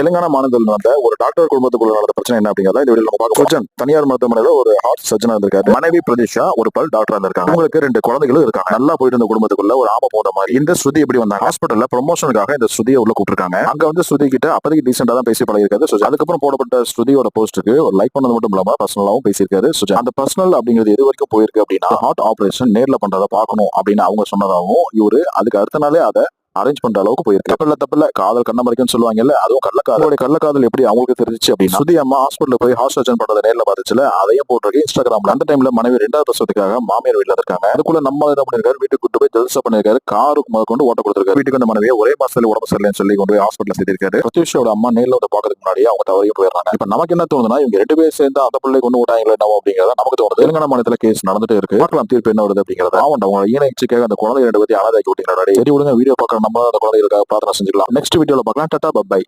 தெலுங்கானா மாநிலத்தில் நடந்த ஒரு டாக்டர் குடும்பத்துக்குள்ள நடந்த பிரச்சனை என்ன அப்படிங்கறத இந்த வீடியோ நம்ம பார்க்க சர்ஜன் தனியார் மருத்துவமனையில ஒரு ஹார்ட் சர்ஜனா இருந்திருக்காரு. மனைவி பிரதீஷா ஒரு பல் டாக்டரா இருந்திருக்காங்க. உங்களுக்கு ரெண்டு குழந்தைகளும் இருக்காங்க. நல்லா போயிட்டு இருந்த குடும்பத்துக்குள்ள ஒரு ஆம போத மாதிரி இந்த ஸ்ருதி எப்படி வந்தாங்க? ஹாஸ்பிட்டல்ல ப்ரொமோஷனுக்காக இந்த ஸ்ருதியை உள்ள கூப்பிட்டுருக்காங்க. அங்க வந்து ஸ்ருதி கிட்ட அப்பதைக்கு டீசெண்டா தான் பேசி பழகிருக்காரு அதுக்கப்புறம் போடப்பட்ட ஸ்ருதியோட போஸ்ட்டுக்கு ஒரு லைக் பண்ணது மட்டும் இல்லாம பர்சனலாவும் பேசியிருக்காரு சுஜன். அந்த பர்சனல் அப்படிங்கிறது எது வரைக்கும் போயிருக்கு அப்படின்னா ஹார்ட் ஆபரேஷன் நேர்ல பண்றதை பார்க்கணும் அப்படின்னு அவங்க சொன்னதாகவும் இவரு அதுக்கு அடுத்த நாளே அதை அரேஞ்ச் பண்ற அளவுக்கு போயிருக்கு. தப்பில்ல தப்பில்ல. காதல் கண்ண மறைக்கும்னு சொல்லுவாங்கல்ல அதுவும் கள்ளக்காதல். கள்ளக்காதல் எப்படி அவங்களுக்கு தெரிஞ்சிச்சு அப்படின்னு சுதி அம்மா ஹாஸ்பிட்டல் போய் ஹார்ட் சர்ஜன் பண்றதை நேர்ல பார்த்துச்சுல அதையும் போட்டிருக்கு. இன்ஸ்டாகிராம்ல அந்த டைம்ல மனைவி ரெண்டாவது பிரசவத்துக்காக மாமியார் வீட்டுல இருக்காங்க அதுக்குள்ள நம்ம என்ன பண்ணிருக்காரு வீட்டுக்கு கூட்டு போய் ஜல்சா பண்ணிருக்காரு காருக்கு முதல் கொண்டு ஓட்ட கொடுத்திருக்காரு. வீட்டுக்கு வந்த மனைவியை ஒரே மாசத்துல உடம்பு சரியில்லைன்னு சொல்லி கொண்டு போய் ஹாஸ்பிட்டல் சேர்த்திருக்காரு. பிரத்யூஷோட அம்மா நேர்ல வந்து பாக்கிறதுக்கு முன்னாடி அவங்க தவறையும் போயிடுறாங்க. இப்ப நமக்கு என்ன தோணுதுன்னா இவங்க ரெண்டு பேர் சேர்ந்து அந்த பிள்ளை கொண்டு விட்டாங்களே என்னவோ அப்படிங்கறத நமக்கு தோணுது. தெலுங்கானா மாநிலத்துல கேஸ் நடந்துட்டு இருக்கு. பார்க்கலாம் தீர்ப்பு என்ன வருது அப்படிங்கறத. அவங்க ஈனச்சிக்காக அந்த குழந்தை ரெண்டு பத்தி விட்டீங்களா சரி விடுங்க வீடியோ பார்க்கற நம்ம அந்த குழந்தைகளுக்காக பிரார்த்தனை செஞ்சுக்கலாம் நெக்ஸ்ட் வீடியோல பார்க்கலாம் டட்டா பப்பாய்